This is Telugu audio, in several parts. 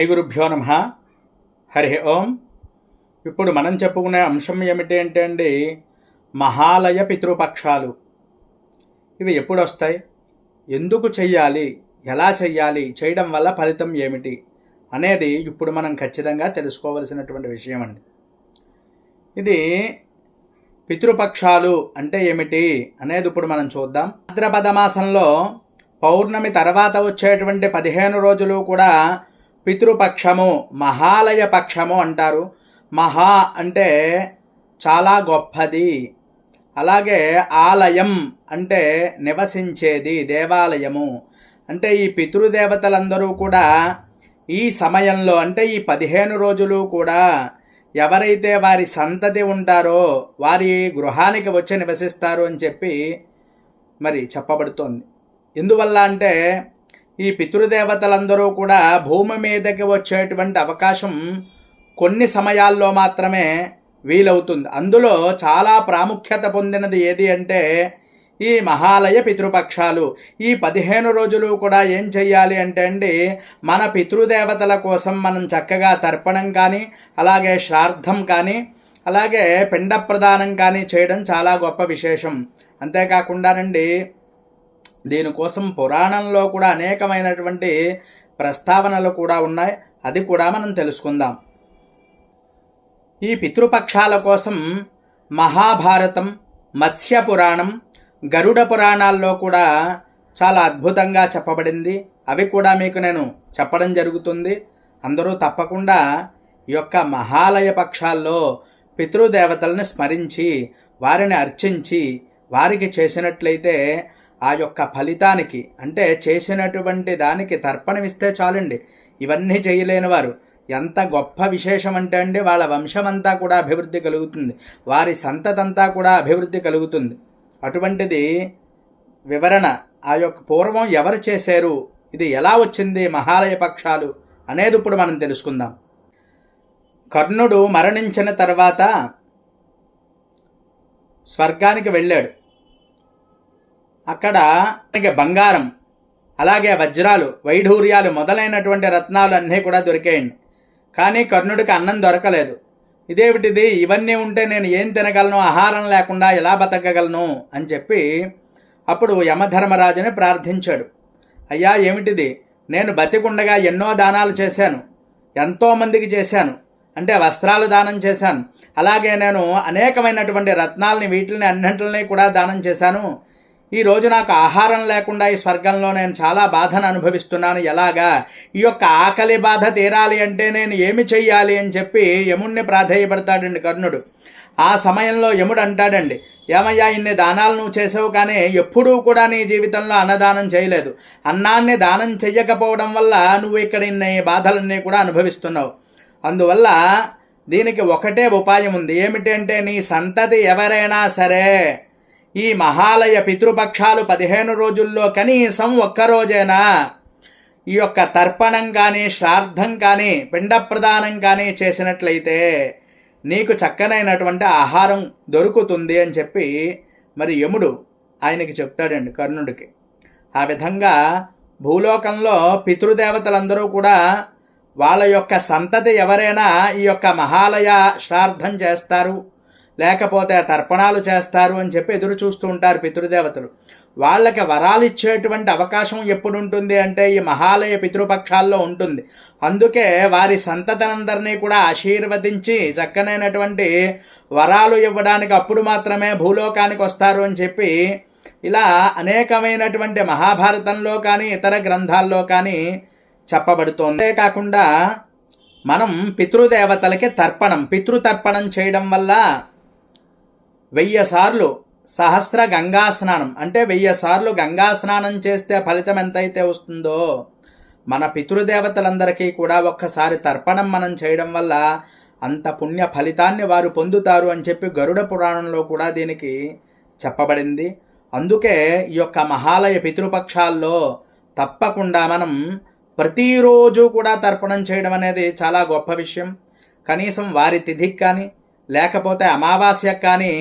శ్రీ గురుభ్యో నమ. హరి ఓం. ఇప్పుడు మనం చెప్పుకునే అంశం ఏమిటి అంటే అండి మహాలయ పితృపక్షాలు. ఇవి ఎప్పుడు వస్తాయి ఎందుకు చెయ్యాలి? ఎలా చెయ్యాలి? చేయడం వల్ల ఫలితం ఏమిటి? అనేది ఇప్పుడు మనం ఖచ్చితంగా తెలుసుకోవలసినటువంటి విషయం అండి. ఇది పితృపక్షాలు అంటే ఏమిటి అనేది ఇప్పుడు మనం చూద్దాం. భాద్రపద మాసంలో పౌర్ణమి తర్వాత వచ్చేటువంటి పదిహేను రోజులు కూడా పితృపక్షము మహాలయ పక్షము అంటారు. మహా అంటే చాలా గొప్పది. అలాగే ఆలయం అంటే నివసించేది దేవాలయము. అంటే ఈ పితృదేవతలందరూ కూడా ఈ సమయంలో అంటే ఈ పదిహేను రోజులు కూడా ఎవరైతే వారి సంతతి ఉంటారో వారి గృహానికి వచ్చి నివసిస్తారు అని చెప్పి మరి చెప్పబడుతోంది. ఎందువల్ల అంటే ఈ పితృదేవతలందరూ కూడా భూమి మీదకి వచ్చేటువంటి అవకాశం కొన్ని సమయాల్లో మాత్రమే వీలవుతుంది. అందులో చాలా ప్రాముఖ్యత పొందినది ఏది అంటే ఈ మహాలయ పితృపక్షాలు. ఈ పదిహేను రోజులు కూడా ఏం చెయ్యాలి అంటే అండి మన పితృదేవతల కోసం మనం చక్కగా తర్పణం కానీ అలాగే శ్రార్థం కానీ అలాగే పిండ ప్రదానం కానీ చేయడం చాలా గొప్ప విశేషం. అంతేకాకుండానండి దీనికోసం పురాణంలో కూడా అనేకమైనటువంటి ప్రస్తావనలు కూడా ఉన్నాయి. అది కూడా మనం తెలుసుకుందాం. ఈ పితృపక్షాల కోసం మహాభారతం మత్స్య పురాణం గరుడ పురాణాల్లో కూడా చాలా అద్భుతంగా చెప్పబడింది. అవి కూడా మీకు నేను చెప్పడం జరుగుతుంది. అందరూ తప్పకుండా ఈ యొక్క మహాలయ పక్షాల్లో పితృదేవతలను స్మరించి వారిని అర్చించి వారికి చేసినట్లయితే ఆ యొక్క ఫలితానికి అంటే చేసినటువంటి దానికి తర్పణమిస్తే చాలండి. ఇవన్నీ చేయలేని వారు. ఎంత గొప్ప విశేషం అంటే అండి వాళ్ళ వంశమంతా కూడా అభివృద్ధి కలుగుతుంది. వారి సంతతంతా కూడా అభివృద్ధి కలుగుతుంది. అటువంటిది వివరణ ఆ యొక్క పూర్వం ఎవరు చేశారు ఇది ఎలా వచ్చింది మహాలయ పక్షాలు అనేది ఇప్పుడు మనం తెలుసుకుందాం. కర్ణుడు మరణించిన తర్వాత స్వర్గానికి వెళ్ళాడు. అక్కడ బంగారం అలాగే వజ్రాలు వైఢూర్యాలు మొదలైనటువంటి రత్నాలు అన్నీ కూడా దొరికాయండి. కానీ కర్ణుడికి అన్నం దొరకలేదు. ఇదేమిటిది? ఇవన్నీ ఉంటే నేను ఏం తినగలను? ఆహారం లేకుండా ఎలా బతకగలను? అని చెప్పి అప్పుడు యమధర్మరాజుని ప్రార్థించాడు. అయ్యా ఏమిటిది? నేను బతికుండగా ఎన్నో దానాలు చేశాను. ఎంతోమందికి చేశాను. అంటే వస్త్రాలు దానం చేశాను. అలాగే నేను అనేకమైనటువంటి రత్నాలని వీటిని అన్నింటిని కూడా దానం చేశాను. ఈ రోజు నాకు ఆహారం లేకుండా ఈ స్వర్గంలో నేను చాలా బాధను అనుభవిస్తున్నాను. ఎలాగా? ఈ యొక్క ఆకలి బాధ తీరాలి అంటే నేను ఏమి చెయ్యాలి అని చెప్పి యముణ్ణి ప్రాధేయపడతాడండి కర్ణుడు. ఆ సమయంలో యముడు అంటాడండి ఏమయ్యా ఇన్ని దానాలు నువ్వు చేసావు కానీ ఎప్పుడూ కూడా నీ జీవితంలో అన్నదానం చేయలేదు. అన్నాన్ని దానం చెయ్యకపోవడం వల్ల నువ్వు ఇక్కడ ఇన్ని బాధలన్నీ కూడా అనుభవిస్తున్నావు. అందువల్ల దీనికి ఒకటే ఉపాయం ఉంది. ఏమిటంటే నీ సంతతి ఎవరైనా సరే ఈ మహాలయ పితృపక్షాలు పదిహేను రోజుల్లో కనీసం ఒక్కరోజైనా? ఈ యొక్క తర్పణం కానీ శ్రాద్ధం కానీ పిండ ప్రదానం కానీ చేసినట్లయితే నీకు చక్కనైనటువంటి ఆహారం దొరుకుతుంది అని చెప్పి మరి యముడు ఆయనకి చెప్తాడండి కర్ణుడికి. ఆ విధంగా భూలోకంలో పితృదేవతలందరూ కూడా వాళ్ళ యొక్క సంతతి ఎవరైనా ఈ యొక్క మహాలయ శ్రాద్ధం చేస్తారు లేకపోతే తర్పణాలు చేస్తారు అని చెప్పి ఎదురు చూస్తూ ఉంటారు పితృదేవతలు. వాళ్ళకి వరాలు ఇచ్చేటువంటి అవకాశం ఎప్పుడు ఉంటుంది అంటే ఈ మహాలయ పితృపక్షాల్లో ఉంటుంది. అందుకే వారి సంతతనందరినీ కూడా ఆశీర్వదించి చక్కనైనటువంటి వరాలు ఇవ్వడానికి అప్పుడు మాత్రమే భూలోకానికి వస్తారు అని చెప్పి ఇలా అనేకమైనటువంటి మహాభారతంలో కానీ ఇతర గ్రంథాల్లో కానీ చెప్పబడుతోంది. కాకుండా మనం పితృదేవతలకి తర్పణం పితృతర్పణం చేయడం వల్ల వెయ్యి సార్లు సహస్ర గంగా స్నానం. అంటే వెయ్యి సార్లు గంగా స్నానం చేస్తే ఫలితం ఎంతైతే వస్తుందో మన పితృదేవతలందరికీ కూడా ఒక్కసారి తర్పణం మనం చేయడం వల్ల అంత పుణ్య ఫలితాన్ని వారు పొందుతారు అని చెప్పి గరుడ పురాణంలో కూడా దీనికి చెప్పబడింది. అందుకే ఈ యొక్క మహాలయ పితృపక్షాల్లో తప్పకుండా మనం ప్రతిరోజు కూడా తర్పణం చేయడం అనేది చాలా గొప్ప విషయం. కనీసం వారి తిథికి కానీ లేకపోతే అమావాస్య కానీ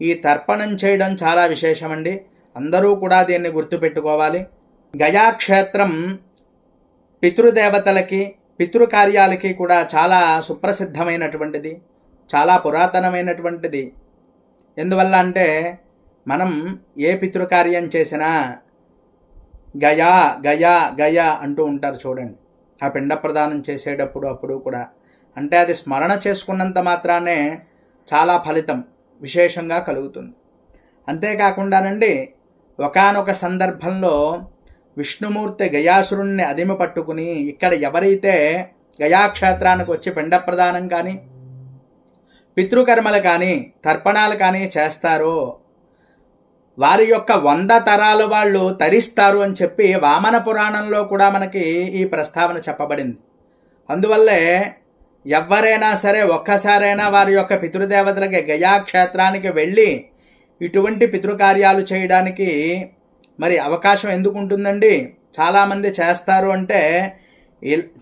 ఈ తర్పణం చేయడం చాలా విశేషమండి. అందరూ కూడా దీన్ని గుర్తుపెట్టుకోవాలి. గయాక్షేత్రం పితృదేవతలకి పితృకార్యాలకి కూడా చాలా సుప్రసిద్ధమైనటువంటిది చాలా పురాతనమైనటువంటిది. ఎందువల్ల అంటే మనం ఏ పితృకార్యం చేసినా గయా గయా గయా అంటూ ఉంటారు చూడండి. ఆ పిండ ప్రదానం చేసేటప్పుడు అప్పుడు కూడా అంటే అది స్మరణ చేసుకున్నంత మాత్రానే చాలా ఫలితం విశేషంగా కలుగుతుంది. అంతేకాకుండానండి ఒకానొక సందర్భంలో విష్ణుమూర్తి గయాసురుణ్ణి అదిమి పట్టుకుని ఇక్కడ ఎవరైతే గయాక్షేత్రానికి వచ్చి పిండ ప్రదానం కానీ పితృకర్మలు కానీ తర్పణాలు కానీ చేస్తారో వారి యొక్క వంద తరాలు వాళ్ళు తరిస్తారు అని చెప్పి వామన పురాణంలో కూడా మనకి ఈ ప్రస్తావన చెప్పబడింది. అందువల్లే ఎవరైనా సరే ఒక్కసారైనా వారి యొక్క పితృదేవతలకి గయాక్షేత్రానికి వెళ్ళి ఇటువంటి పితృకార్యాలు చేయడానికి మరి అవకాశం ఎందుకు ఉంటుందండి చాలామంది చేస్తారు అంటే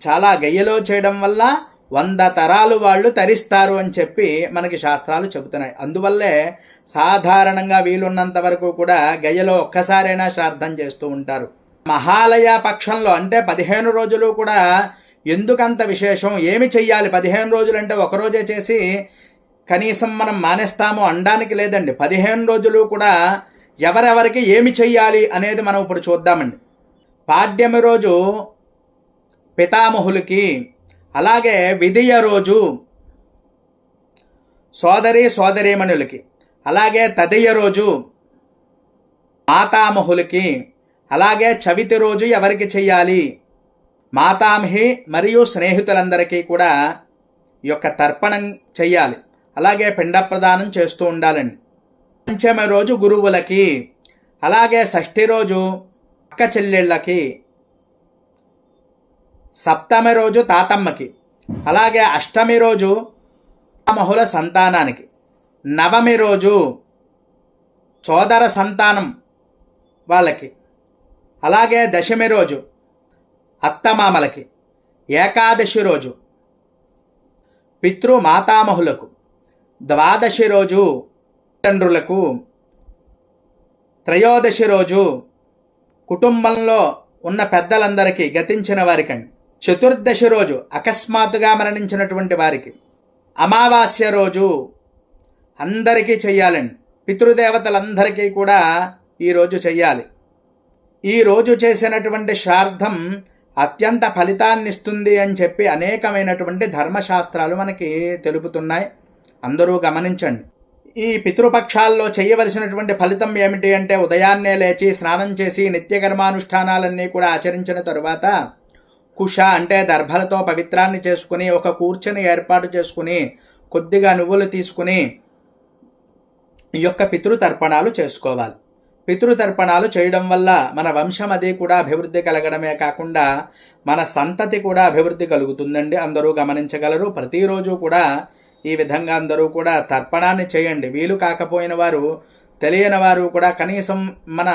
చాలా గయ్యలో చేయడం వల్ల వంద తరాలు వాళ్ళు తరిస్తారు అని చెప్పి మనకి శాస్త్రాలు చెబుతున్నాయి. అందువల్లే సాధారణంగా వీలున్నంత వరకు కూడా గయ్యలో ఒక్కసారైనా శ్రాద్ధం చేస్తూ ఉంటారు. మహాలయ పక్షంలో అంటే పదిహేను రోజులు కూడా ఎందుకంత విశేషం? ఏమి చెయ్యాలి? పదిహేను రోజులు అంటే ఒకరోజే చేసి కనీసం మనం మానేస్తాము అనడానికి లేదండి. పదిహేను రోజులు కూడా ఎవరెవరికి ఏమి చెయ్యాలి అనేది మనం ఇప్పుడు చూద్దామండి. పాడ్యమి రోజు పితామహులకి అలాగే విధియ రోజు సోదరి సోదరీమణులకి అలాగే తదియ రోజు మాతామహులకి అలాగే చవితి రోజు ఎవరికి చెయ్యాలి? మాతామహి మరియు స్నేహితులందరికీ కూడా ఈ యొక్క తర్పణం చేయాలి అలాగే పిండ ప్రదానం చేస్తూ ఉండాలండి. పంచమి రోజు గురువులకి అలాగే షష్ఠి రోజు అక్క చెల్లెళ్ళకి సప్తమి రోజు తాతమ్మకి అలాగే అష్టమి రోజు మహుల సంతానానికి నవమి రోజు సోదర సంతానం వాళ్ళకి అలాగే దశమి రోజు అత్తమామలకి. ఏకాదశి రోజు. పితృ మాతామహులకు ద్వాదశి రోజు తండ్రులకు త్రయోదశి రోజు కుటుంబంలో ఉన్న పెద్దలందరికీ గతించిన వారికండి చతుర్దశి రోజు అకస్మాత్తుగా మరణించినటువంటి వారికి. అమావాస్య రోజు అందరికీ చెయ్యాలండి పితృదేవతలందరికీ కూడా ఈరోజు చెయ్యాలి. ఈ రోజు చేసినటువంటి శ్రార్థం అత్యంత ఫలితాన్ని ఇస్తుంది అని చెప్పి అనేకమైనటువంటి ధర్మశాస్త్రాలు మనకి తెలుపుతున్నాయి. అందరూ గమనించండి. ఈ పితృపక్షాల్లో చేయవలసినటువంటి ఫలితం ఏమిటి అంటే ఉదయాన్నే లేచి స్నానం చేసి నిత్యకర్మానుష్ఠానాలన్నీ కూడా ఆచరించిన తరువాత కుష అంటే దర్భలతో పవిత్రాన్ని చేసుకుని ఒక కూర్చొని ఏర్పాటు చేసుకుని కొద్దిగా నువ్వులు తీసుకుని ఈ యొక్క పితృతర్పణాలు చేసుకోవాలి. పితృతర్పణాలు చేయడం వల్ల మన వంశం అది కూడా అభివృద్ధి కలగడమే కాకుండా మన సంతతి కూడా అభివృద్ధి కలుగుతుందండి. అందరూ గమనించగలరు. ప్రతిరోజు కూడా ఈ విధంగా అందరూ కూడా తర్పణాన్ని చేయండి. వీలు కాకపోయిన వారు తెలియని వారు కూడా కనీసం మన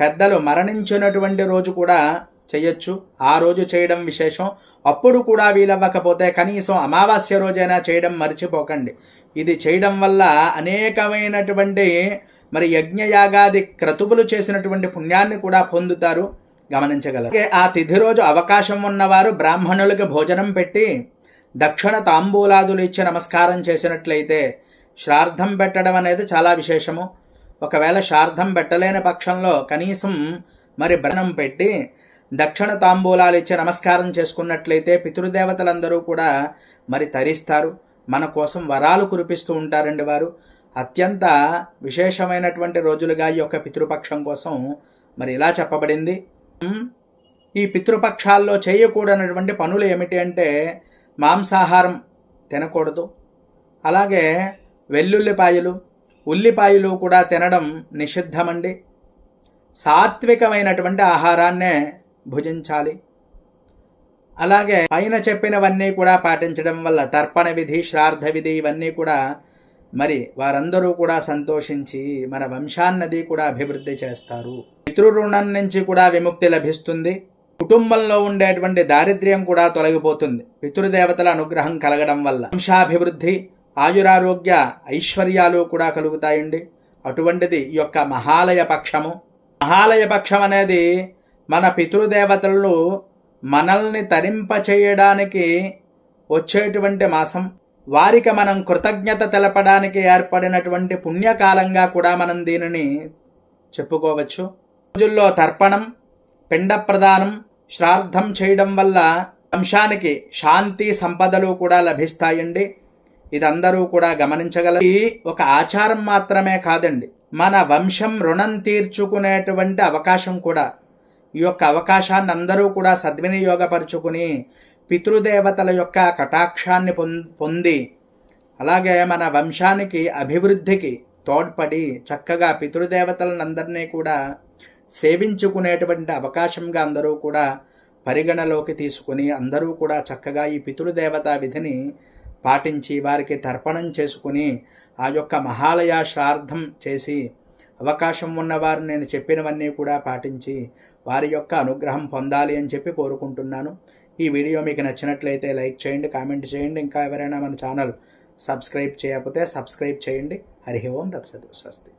పెద్దలు మరణించినటువంటి రోజు కూడా చేయొచ్చు. ఆ రోజు చేయడం విశేషం. అప్పుడు కూడా వీలవ్వకపోతే కనీసం అమావాస్య రోజైనా చేయడం మర్చిపోకండి. ఇది చేయడం వల్ల అనేకమైనటువంటి మరి యజ్ఞయాగాది క్రతువులు చేసినటువంటి పుణ్యాన్ని కూడా పొందుతారు గమనించగలరు. ఆ తిథి రోజు అవకాశం ఉన్నవారు బ్రాహ్మణులకు భోజనం పెట్టి దక్షిణ తాంబూలాదులు ఇచ్చి నమస్కారం చేసినట్లయితే శ్రార్థం పెట్టడం అనేది చాలా విశేషము. ఒకవేళ శ్రార్థం పెట్టలేని పక్షంలో కనీసం మరి బ్రహ్నం పెట్టి దక్షిణ తాంబూలాలు ఇచ్చి నమస్కారం చేసుకున్నట్లయితే పితృదేవతలందరూ కూడా మరి తరిస్తారు. మన కోసం వరాలు కురిపిస్తూ ఉంటారండి వారు. అత్యంత విశేషమైనటువంటి రోజులుగా ఈ యొక్క పితృపక్షం కోసం మరి ఇలా చెప్పబడింది. ఈ పితృపక్షాల్లో చేయకూడనటువంటి పనులు ఏమిటి అంటే మాంసాహారం తినకూడదు. అలాగే వెల్లుల్లిపాయలు ఉల్లిపాయలు కూడా తినడం నిషిద్ధమండి. సాత్వికమైనటువంటి ఆహారాన్నే భుజించాలి. అలాగే పైన చెప్పినవన్నీ కూడా పాటించడం వల్ల తర్పణ విధి శ్రార్థ విధి ఇవన్నీ కూడా మరి వారందరూ కూడా సంతోషించి మన వంశాన్నది కూడా అభివృద్ధి చేస్తారు. పితృరుణం నుంచి కూడా విముక్తి లభిస్తుంది. కుటుంబంలో ఉండేటువంటి దారిద్ర్యం కూడా తొలగిపోతుంది. పితృదేవతల అనుగ్రహం కలగడం వల్ల వంశాభివృద్ధి ఆయురారోగ్య ఐశ్వర్యాలు కూడా కలుగుతాయండి. అటువంటిది ఈ యొక్క మహాలయ పక్షము. మహాలయ పక్షం అనేది మన పితృదేవతలు మనల్ని తరింపచేయడానికి వచ్చేటువంటి మాసం. వారికి మనం కృతజ్ఞత తెలపడానికి ఏర్పడినటువంటి పుణ్యకాలంగా కూడా మనం దీనిని చెప్పుకోవచ్చు. రోజుల్లో తర్పణం పిండ ప్రదానం శ్రార్థం చేయడం వల్ల వంశానికి శాంతి సంపదలు కూడా లభిస్తాయండి. ఇదందరూ కూడా గమనించగలరు ఇది ఒక ఆచారం మాత్రమే కాదండి. మన వంశం రుణం తీర్చుకునేటువంటి అవకాశం కూడా ఈ యొక్క అవకాశాన్ని అందరూ కూడా సద్వినియోగపరుచుకుని పితృదేవతల యొక్క కటాక్షాన్ని పొం- పొంది అలాగే మన వంశానికి అభివృద్ధికి తోడ్పడి చక్కగా పితృదేవతలందరినీ కూడా సేవించుకునేటువంటి అవకాశంగా అందరూ కూడా పరిగణలోకి తీసుకుని అందరూ కూడా చక్కగా ఈ పితృదేవతా విధిని పాటించి వారికి తర్పణం చేసుకుని ఆ యొక్క మహాలయ శ్రార్థం చేసి అవకాశం ఉన్నవారు నేను చెప్పినవన్నీ కూడా పాటించి వారి యొక్క అనుగ్రహం పొందాలి అని చెప్పి కోరుకుంటున్నాను. ఈ వీడియో మీకు నచ్చినట్లయితే లైక్ చేయండి కామెంట్ చేయండి. ఇంకా ఎవరైనా మన ఛానల్ సబ్స్క్రైబ్ చేయకపోతే సబ్స్క్రైబ్ చేయండి. హరి ఓం తత్సత్ స్వస్తి.